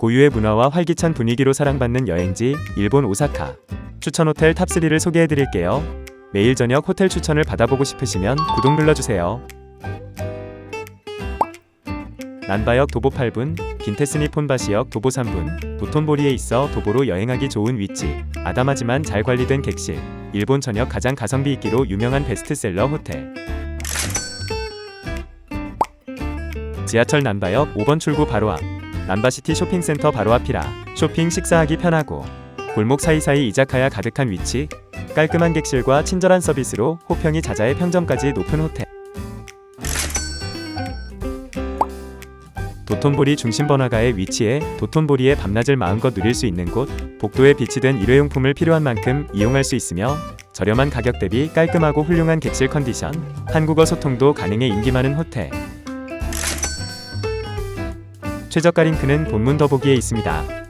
고유의 문화와 활기찬 분위기로 사랑받는 여행지 일본 오사카. 추천 호텔 탑3를 소개해 드릴게요. 매일 저녁 호텔 추천을 받아보고 싶으시면 구독 눌러주세요. 난바역 도보 8분, 긴테스니 폰바시역 도보 3분, 도톤보리에 있어 도보로 여행하기 좋은 위치, 아담하지만 잘 관리된 객실, 일본 전역 가장 가성비 있기로 유명한 베스트셀러 호텔. 지하철 난바역 5번 출구 바로 앞, 난바시티 쇼핑센터 바로 앞이라 쇼핑 식사하기 편하고 골목 사이사이 이자카야 가득한 위치, 깔끔한 객실과 친절한 서비스로 호평이 자자의 평점까지 높은 호텔. 도톤보리 중심 번화가에 위치해 도톤보리의 밤낮을 마음껏 누릴 수 있는 곳, 복도에 비치된 일회용품을 필요한 만큼 이용할 수 있으며 저렴한 가격 대비 깔끔하고 훌륭한 객실 컨디션, 한국어 소통도 가능해 인기 많은 호텔. 최저가 링크는 본문 더보기에 있습니다.